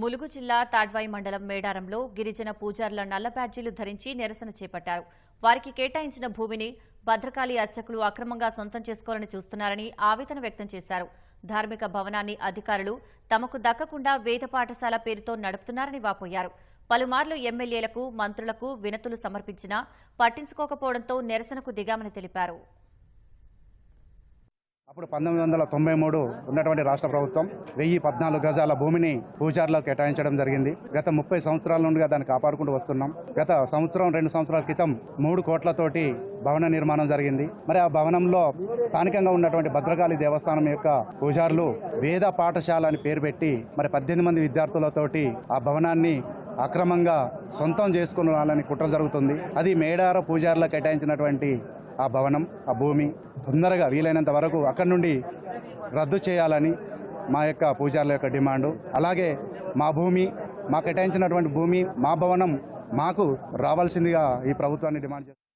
ములుగు జిల్లా తాడ్వాయి మండలం మేడారంలో గిరిజన పూజారుల నల్ల బ్యాడ్జీలు ధరించి నిరసన చేపట్టారు. వారికి కేటాయించిన భూమిని భద్రకాళి అర్చకులు అక్రమంగా సొంతం చేసుకోవాలని చూస్తున్నారని ఆవేదన వ్యక్తం చేశారు. ధార్మిక భవనాన్ని అధికారులు తమకు దక్కకుండా వేద పాఠశాల పేరుతో నడుపుతున్నారని వాపోయారు. పలుమార్లు ఎమ్మెల్యేలకు మంత్రులకు వినతులు సమర్పించినా పట్టించుకోకపోవడంతో నిరసనకు దిగామని తెలిపారు. అప్పుడు పంతొమ్మిది వందల తొంభై మూడు ఉన్నటువంటి రాష్ట్ర ప్రభుత్వం వెయ్యి పద్నాలుగు గజాల భూమిని పూజార్లకు కేటాయించడం జరిగింది. గత ముప్పై సంవత్సరాల నుండిగా దాన్ని కాపాడుకుంటూ వస్తున్నాం. గత సంవత్సరం రెండు సంవత్సరాల క్రితం మూడు కోట్లతోటి భవన నిర్మాణం జరిగింది. మరి ఆ భవనంలో స్థానికంగా ఉన్నటువంటి భద్రకాళి దేవస్థానం యొక్క పూజారులు వేద పాఠశాల అని పేరు పెట్టి మరి పద్దెనిమిది మంది విద్యార్థులతోటి ఆ భవనాన్ని అక్రమంగా సొంతం చేసుకుని వాళ్ళని కుట్ర జరుగుతుంది. అది మేడార పూజారులకు కేటాయించినటువంటి ఆ భవనం ఆ భూమి తొందరగా వీలైనంత వరకు అక్కడి నుండి రద్దు చేయాలని మా యొక్క పూజారుల యొక్క డిమాండు. అలాగే మా భూమి మా కేటాయించినటువంటి భూమి మా భవనం మాకు రావాల్సిందిగా ఈ ప్రభుత్వాన్ని డిమాండ్ చేస్తుంది